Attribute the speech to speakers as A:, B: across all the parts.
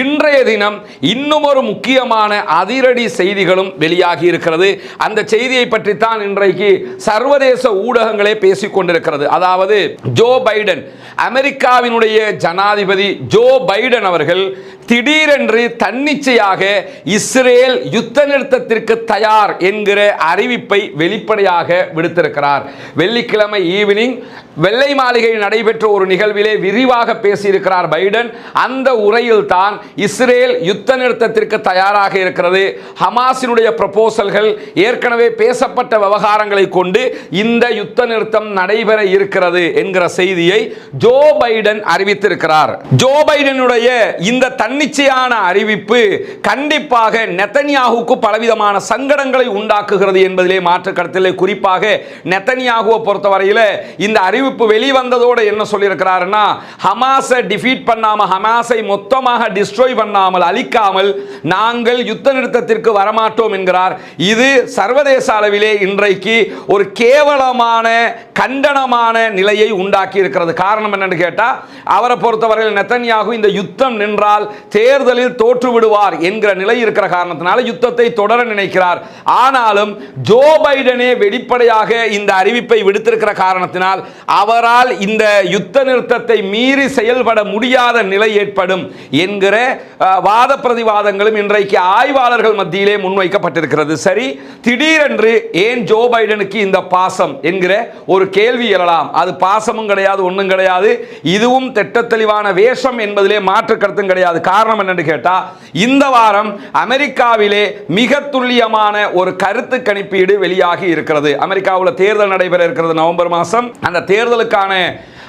A: இன்றைய தினம் இன்னும் ஒரு முக்கியமான அதிரடி செய்திகளும் வெளியாகி இருக்கிறது. அந்த செய்தியை பற்றித்தான் இன்றைக்கு சர்வதேச ஊடகங்களே பேசிக் கொண்டிருக்கிறது. அதாவது ஜோ பைடன் அமெரிக்காவினுடைய ஜனாதிபதி ஜோ பைடன் அவர்கள் திடீரென்று தன்னிச்சையாக இஸ்ரேல் யுத்த நிறுத்தத்திற்கு தயார் என்கிற அறிவிப்பை வெளிப்படையாக விடுத்திருக்கிறார். வெள்ளிக்கிழமை ஈவினிங் வெள்ளை மாளிகையில் நடைபெற்ற ஒரு நிகழ்விலே விரிவாக பேசியிருக்கிறார் பைடன். அந்த உரையில் தான் தான் இஸ்ரேல் யுத்த நிறுத்தத்திற்கு தயாராக இருக்கிறது. ஹமாஸினுடைய ப்ரப்போசல்கள் ஏற்கனவே பேசப்பட்ட விவகாரங்களை கொண்டு இந்த யுத்த நிறுத்தம் நடைபெற இருக்கிறது என்கிற செய்தியை ஜோ பைடன் அறிவித்திருக்கிறார். ஜோ பைடனுடைய இந்த தன்னிச்சையான அறிவிப்பு கண்டிப்பாக நெத்தனியாகுக்கு பலவிதமான சங்கடங்களை உண்டாக்குகிறது என்பதிலே மாற்று கருத்திலே குறிப்பாக நெத்தனியாகுவை பொறுத்தவரையில் இந்த அறிவிப்பு வெளிவந்ததோடு என்ன சொல்லியிருக்கிறாருன்னா ஹமாஸை டிஃபீட் பண்ணாமல் ஹமாஸை மொத்தமாக டிஸ்ட்ரோய் பண்ணாமல் அழிக்காமல் நாங்கள் யுத்த நிறுத்தத்திற்கு வரமாட்டோம் என்கிறார். இது சர்வதேச அளவிலே இன்றைக்கு ஒரு கேவலமான கண்டனமான நிலையை உண்டாக்கி இருக்கிறது. காரணம் என்னன்னு கேட்டால் அவரை பொறுத்தவரையில் நெத்தன்யாகு இந்த யுத்தம் நின்றால் தேர்தலில் தோற்று விடுவார் என்கிற நிலை இருக்கிற காரணத்தினால யுத்தத்தை தொடர நினைக்கிறார். ஆனாலும் ஜோ பைடனே வெளிப்படையாக இந்த அறிவிப்பை விடுத்திருக்கிற காரணத்தினால் அவரால் இந்த யுத்த நிறுத்தத்தை மீறி செயல்பட முடியாத நிலை ஏற்படும் என்கிற என்கிற வாத பிரதிவாதங்களும் இன்றைக்கு ஆய்வாளர்கள் மத்தியிலே முன்வைக்கப்பட்டிருக்கிறது. சரி திடீரென்று ஏன் ஜோ பைடனுக்கு இந்த பாசம் என்கிற ஒரு கேள்வி எழலாம். அது பாசமும் கிடையாது ஒன்றும் கிடையாது. இதுவும் திட்ட தெளிவான வேஷம் என்பதிலே மாற்று கருத்தும் கிடையாது. காரணம் என்னன்னு கேட்டால் இந்த வாரம் அமெரிக்காவிலே மிக துல்லியமான ஒரு கருத்து கணிப்பீடு வெளியாகி இருக்கிறது. அமெரிக்காவில் தேர்தல் நடைபெற இருக்கிறது நவம்பர் மாதம் அந்த தேர்தலுக்கான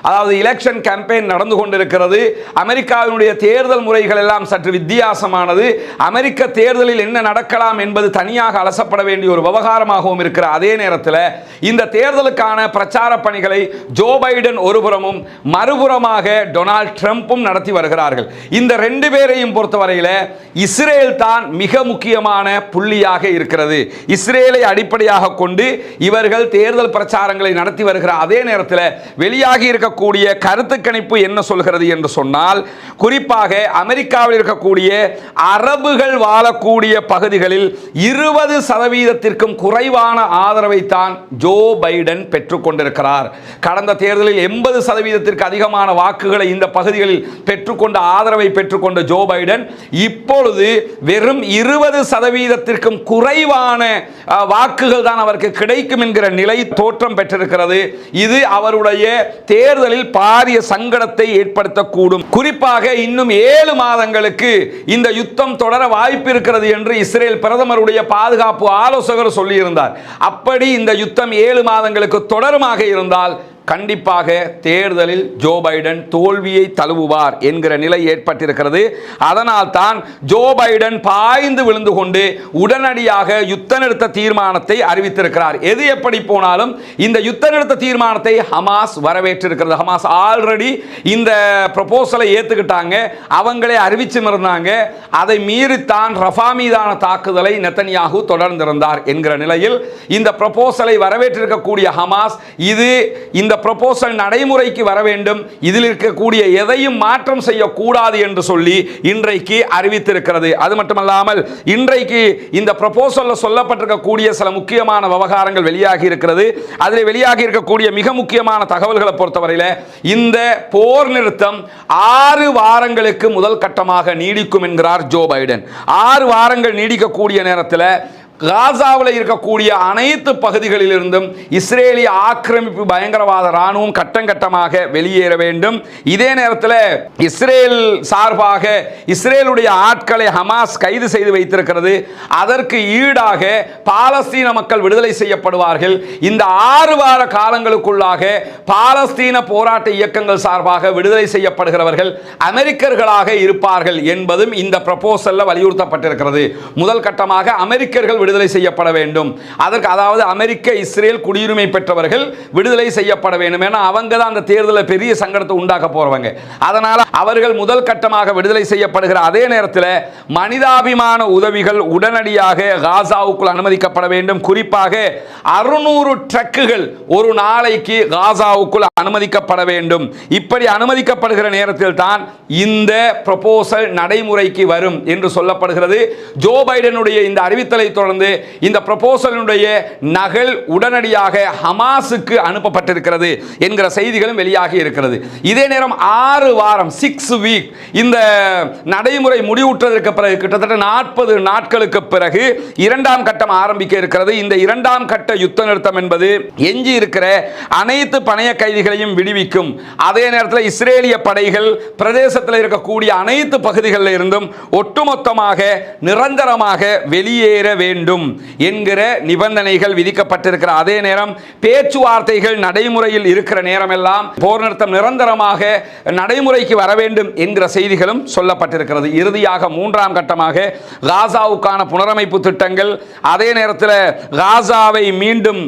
A: அதாவது எலெக்ஷன் கேம்பெயின் நடந்து கொண்டிருக்கிறது. அமெரிக்காவினுடைய தேர்தல் முறைகள் எல்லாம் சற்று வித்தியாசமானது. அமெரிக்க தேர்தலில் என்ன நடக்கலாம் என்பது தனியாக அலசப்பட வேண்டிய ஒரு விவகாரமாகவும் இருக்கிற அதே நேரத்தில் இந்த தேர்தலுக்கான பிரச்சார பணிகளை ஜோ பைடன் ஒருபுறமும் மறுபுறமாக டொனால்ட் ட்ரம்ப்பும் நடத்தி வருகிறார்கள். இந்த ரெண்டு பேரையும் பொறுத்தவரையில் இஸ்ரேல் தான் மிக முக்கியமான புள்ளியாக இருக்கிறது. இஸ்ரேலை அடிப்படையாக கொண்டு இவர்கள் தேர்தல் பிரச்சாரங்களை நடத்தி வருகிற அதே நேரத்தில் வெளியாகி இருக்க இருக்கக்கூடிய கருத்து கணிப்பு என்ன சொல்கிறது என்று சொன்னால் குறிப்பாக அமெரிக்காவில் இருக்கக்கூடிய அரபுகள் வாழக்கூடிய பகுதிகளில் இருபது சதவீதத்திற்கும் குறைவான ஆதரவை தான் ஜோ பைடன் பெற்றுக்கொண்டிருக்கிறார். கடந்த தேர்தலில் எண்பது சதவீதத்திற்கு அதிகமான வாக்குகளை இந்த பகுதிகளில் பெற்றுக்கொண்ட ஆதரவை பெற்றுக்கொண்ட ஜோ பைடன் இப்பொழுது வெறும் இருபது சதவீதத்திற்கும் குறைவான வாக்குகள் தான் அவருக்கு கிடைக்கும் என்கிற நிலை தோற்றம் பெற்றிருக்கிறது. இது அவருடைய தேர்தல் தேர்தலில் பாரிய சங்கடத்தை ஏற்படுத்தக்கூடும். குறிப்பாக இன்னும் ஏழு மாதங்களுக்கு இந்த யுத்தம் தொடர வாய்ப்பு இருக்கிறது என்று இஸ்ரேல் பிரதமருடைய பாதுகாப்பு ஆலோசகர் சொல்லியிருந்தார். அப்படி இந்த யுத்தம் ஏழு மாதங்களுக்கு தொடருமாக இருந்தால் கண்டிப்பாக தேர்தலில் ஜோ பைடன் தோல்வியை தழுவுவார் என்கிற நிலை ஏற்பட்டிருக்கிறது. அதனால் தான் ஜோ பைடன் பாய்ந்து விழுந்து கொண்டு உடனடியாக யுத்த நிறுத்த தீர்மானத்தை அறிவித்திருக்கிறார். எது எப்படி போனாலும் இந்த யுத்த நிறுத்த தீர்மானத்தை ஹமாஸ் வரவேற்றிருக்கிறது. ஹமாஸ் ஆல்ரெடி இந்த ப்ரொபோசலை ஏற்றுக்கிட்டாங்க அவங்களே அறிவிச்சு இருந்தாங்க அதை மீறித்தான் ரஃபா மீதான தாக்குதலை நெத்தனியாகு தொடர்ந்திருந்தார் என்கிற நிலையில் இந்த ப்ரொபோசலை வரவேற்றிருக்கக்கூடிய ஹமாஸ் இது இந்த ப்ரொபோசல் நடைமுறைக்கு வர வேண்டும். இதில் இருக்கக்கூடிய எதையும் மாற்றம் செய்யக்கூடாது என்று சொல்லி இன்றைக்கு அறிவித்திருக்கிறது. அது மட்டுமல்லாமல் இன்றைக்கு இந்த ப்ரொபோசலில் சொல்லப்பட்டிருக்கக்கூடிய சில முக்கியமான விவகாரங்கள் வெளியாகி இருக்கிறது. அதில் வெளியாகி இருக்கக்கூடிய மிக முக்கியமான தகவல்களை பொறுத்தவரையில் இந்த போர் நிறுத்தம் ஆறு வாரங்களுக்கு முதல் கட்டமாக நீடிக்கும் என்கிறார் ஜோ பைடன். ஆறு வாரங்கள் நீடிக்கக்கூடிய நேரத்தில் காசாவில் இருக்கக்கூடிய அனைத்து பகுதிகளிலிருந்தும் இஸ்ரேலிய ஆக்கிரமிப்பு பயங்கரவாத ராணுவம் கட்டம் கட்டமாக வெளியேற வேண்டும். இதே நேரத்தில் இஸ்ரேல் சார்பாக இஸ்ரேலுடைய ஆட்களை ஹமாஸ் கைது செய்து வைத்திருக்கிறது. அதற்கு ஈடாக பாலஸ்தீன மக்கள் விடுதலை செய்யப்படுவார்கள். இந்த ஆறு வார காலங்களுக்குள்ளாக பாலஸ்தீன போராட்ட இயக்கங்கள் சார்பாக விடுதலை செய்யப்படுகிறவர்கள் அமெரிக்கர்களாக இருப்பார்கள் என்பதும் இந்த ப்ரப்போசலில் வலியுறுத்தப்பட்டிருக்கிறது. முதல் கட்டமாக அமெரிக்கர்கள் விடுதலை செய்யப்பட வேண்டும். அதற்கு அதாவது அமெரிக்க இஸ்ரேல் குடியுரிமை பெற்றவர்கள் விடுதலை செய்யப்பட வேண்டும். ஏன்னா அவங்க தான் அந்த தேர்தலில் பெரிய சங்கடத்தை உண்டாக்க போறவங்க. அதனால் அவர்கள் முதல் கட்டமாக விடுதலை செய்யப்படுகிற அதே நேரத்தில் மனிதாபிமான உதவிகள் உடனடியாக காசாவுக்குள் அனுமதிக்கப்பட வேண்டும். குறிப்பாக அறுநூறு ட்ரக்குகள் ஒரு நாளைக்கு காசாவுக்குள் அனுமதிக்கப்பட வேண்டும். இப்படி அனுமதிக்கப்படுகிற நேரத்தில் தான் இந்த ப்ரொபோசல் நடைமுறைக்கு வரும் என்று சொல்லப்படுகிறது. ஜோ பைடனுடைய இந்த அறிவித்தலை தொடர்ந்து இந்த ப்ரப்போசலினுடைய நகல் உடனடியாக ஹமாஸுக்கு அனுப்பப்பட்டிருக்கிறது என்கிற செய்திகளும் வெளியாகி இருக்கிறது. இதே நேரம் ஆறு வாரம் சிக்ஸ் வீக் இந்த நடைமுறை முடிவுற்றதற்கு பிறகு கிட்டத்தட்ட நாற்பது நாட்களுக்கு பிறகு இரண்டாம் கட்டம் ஆரம்பிக்க இருக்கிறது. இந்த இரண்டாம் கட்ட யுத்த நிறுத்தம் என்பது எஞ்சி இருக்கிற அனைத்து பணைய கைதிகளையும் விடுவிக்கும். அதே நேரத்தில் இஸ்ரேலிய படைகள் பிரதேசத்தில் இருக்கக்கூடிய அனைத்து பகுதிகளில் இருந்தும் ஒட்டுமொத்தமாக நிரந்தரமாக வெளியேற வேண்டும். வேண்டும் என்கிற நிபந்தனைகள் விதிக்கப்பட்டிருக்கிற அதே நேரம் பேச்சுவார்த்தைகள் நடைமுறையில் இருக்கிற நேரமெல்லாம் போர் நிறுத்தம் நிரந்தரமாக நடைமுறைக்கு வர வேண்டும் என்கிற செய்திகளும் சொல்லப்பட்டிருக்கிறது. இறுதியாக மூன்றாம் கட்டமாக காசாவுக்கான புனரமைப்பு திட்டங்கள் அதே நேரத்தில் காசாவை மீண்டும்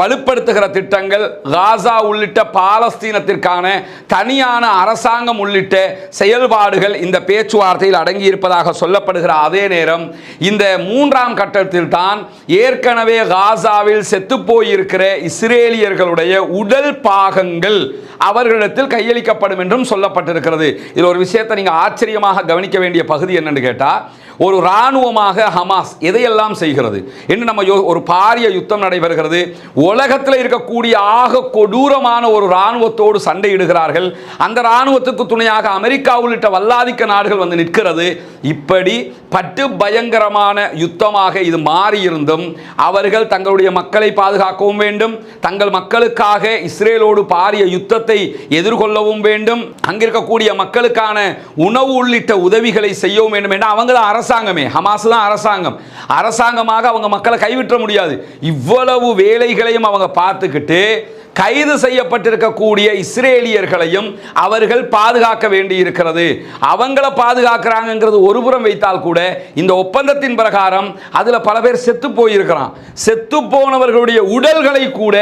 A: வலுப்படுத்துகிற திட்டங்கள் காசா உள்ளிட்ட பாலஸ்தீனத்திற்கான தனியான அரசாங்கம் உள்ளிட்ட செயல்பாடுகள் இந்த பேச்சுவார்த்தையில் அடங்கியிருப்பதாக சொல்லப்படுகிற அதே நேரம் இந்த மூன்றாம் கட்டத்தில் தான் ஏற்கனவே காசாவில் செத்துப்போயிருக்கிற இஸ்ரேலியர்களுடைய உடல் பாகங்கள் அவர்களிடத்தில் கையளிக்கப்படும் என்றும் சொல்லப்பட்டிருக்கிறது. இதில் ஒரு விஷயத்தை நீங்கள் ஆச்சரியமாக கவனிக்க வேண்டிய பகுதி என்னென்னு கேட்டால் ஒரு இராணுவமாக ஹமாஸ் எதையெல்லாம் செய்கிறது? என்று நம்ம யோ- ஒரு பாரிய யுத்தம் நடைபெறுகிறது. உலகத்தில் இருக்கக்கூடிய ஆக கொடூரமான ஒரு இராணுவத்தோடு சண்டையிடுகிறார்கள். அந்த இராணுவத்துக்கு துணையாக அமெரிக்கா உள்ளிட்ட வல்லாதிக்க நாடுகள் வந்து நிற்கிறது. இப்படி பட்டு பயங்கரமான யுத்தமாக இது மாறியிருந்தும் அவர்கள் தங்களுடைய மக்களை பாதுகாக்கவும் வேண்டும். தங்கள் மக்களுக்காக இஸ்ரேலோடு பாரிய யுத்தத்தை எதிர்கொள்ளவும் வேண்டும். அங்கிருக்கக்கூடிய மக்களுக்கான உணவு உள்ளிட்ட உதவிகளை செய்யவும் வேண்டும் என்று அவங்க தான் அரசாங்கமே. ஹமாஸ் தான் அரசாங்கம். அரசாங்கமாக அவங்க மக்களை கைவிட்ட முடியாது. இவ்வளவு வேலைகளையும் அவங்க பார்த்துக்கிட்டு கைது செய்யப்பட்டிருக்கக்கூடிய இஸ்ரேலியர்களையும் அவர்கள் பாதுகாக்க வேண்டியிருக்கிறது. அவங்கள பாதுகாக்கிறாங்கிறது ஒரு புறம் வைத்தால் கூட இந்த ஒப்பந்தத்தின் பிரகாரம் அதில் பல பேர் செத்து போயிருக்கிறான். செத்து போனவர்களுடைய உடல்களை கூட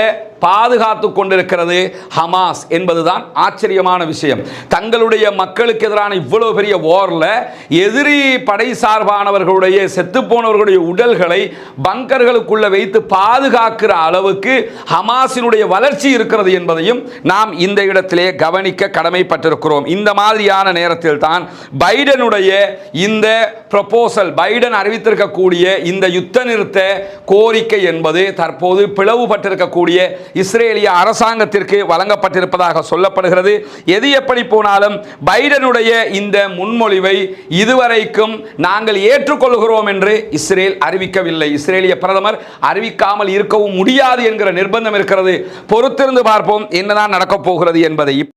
A: பாதுகாத்து கொண்டிருக்கிறது ஹமாஸ் என்பதுதான் ஆச்சரியமான விஷயம். தங்களுடைய மக்களுக்கு எதிரான இவ்வளவு பெரிய ஓரில் எதிரி படை சார்பானவர்களுடைய செத்து போனவர்களுடைய உடல்களை பங்கர்களுக்குள்ள வைத்து பாதுகாக்கிற அளவுக்கு ஹமாஸினுடைய வளர்ச்சி இருக்கிறது என்பதையும் நாம் இந்த இடத்திலே கவனிக்க கடமைப்பட்டிருக்கிறோம். இந்த மாதிரியான நேரத்தில் தான் பைடனுடைய இந்த ப்ரப்போசல் பைடன் அறிவித்திருக்கக்கூடிய இந்த யுத்த நிறுத்த கோரிக்கை என்பது தற்போது பிளவுபட்டிருக்கக்கூடிய இஸ்ரேலிய அரசாங்கத்திற்கு வழங்கப்பட்டிருப்பதாக சொல்லப்படுகிறது. எது எப்படி போனாலும் பைடனுடைய இந்த முன்மொழிவை இதுவரைக்கும் நாங்கள் ஏற்றுக்கொள்கிறோம் என்று இஸ்ரேல் அறிவிக்கவில்லை. இஸ்ரேலிய பிரதமர் அறிவிக்காமல் இருக்கவும் முடியாது என்கிற நிர்பந்தம் இருக்கிறது. பொறுத்திருந்து பார்ப்போம் என்னதான் நடக்கப் போகிறது என்பதை.